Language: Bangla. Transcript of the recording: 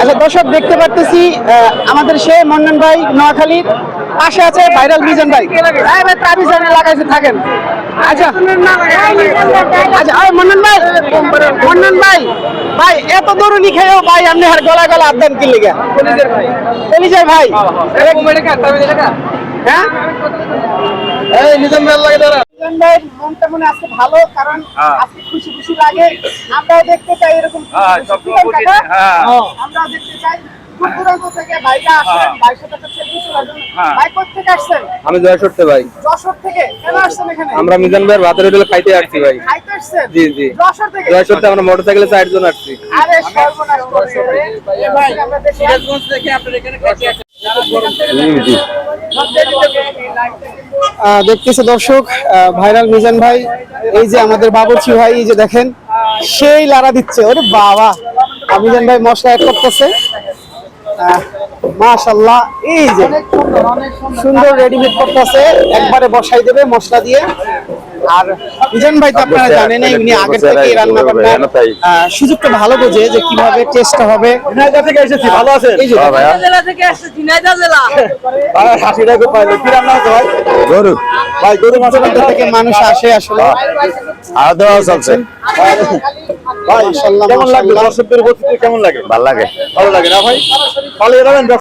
আচ্ছা দর্শক দেখতে পারতেছি আমাদের সে মন্নন ভাই নোয়াখালীর পাশে আছে ভাইরাল মিজান ভাই। হ্যাঁ ভাই তাবিজান লাগাইছে থাকেন। আচ্ছা আচ্ছা মন্নন ভাই মন্নন ভাই ভাই এত দরুনি খেয়েও ভাই আপনি আর গলা গলা আদান কি লিগা? কলিজার ভাই। হ্যাঁ? এই নিজাম ভাই লাগে দাঁড়া। মনটা মনে আজকে ভালো কারণ আজকে খুশি খুশি লাগে। আমরাও দেখতে হ্যাঁ? হ্যাঁ। দেখতে চাই। হ্যাঁ। ভাই আমি ভাই। যশোর থেকে? কেন আমরা মিজান ভাইয়ের ভাতের হোটেলে খাইতে আসছি ভাই। জি, জি। যশোর থেকে? আমরা মোটর সাইকেলে চারজন আসছি। ভাই দেখতেছে দর্শক আহ, ভাইরাল মিজান ভাই এই যে আমাদের বাবুর্চি ভাই এই যে দেখেন সেই লারা দিচ্ছে। ওরে বাবা। আর মিজান ভাই মশলা অ্যাড করতেছে। আহ, মাশাল্লাহ এই যে সুন্দর রেডিমেড করতেছে। একবারে বসাই দেবে মশলা দিয়ে। আর মিজান ভাই তো আপনারা জানেন উনি আগের থেকে রান্না বান্নার সুযোগটা ভালো বোঝে যে কীভাবে টেস্ট হবে। থেকে এসেছি ভালো আছেন? এই জেলা থেকে আসছে ঝিনাইদহ জেলা। ভাই হাসি টাকা পাইলো। কি রান্না হচ্ছে ভাই? গরু। ভাই গরু মাছ দূরান্ত থেকে মানুষ আসে আসলে। আর দেওয়া চলছে কেমন। দর্শকদের কেমন লাগে? ভালো লাগে। ভালো লাগে না ভাই? ভালো এরাবেন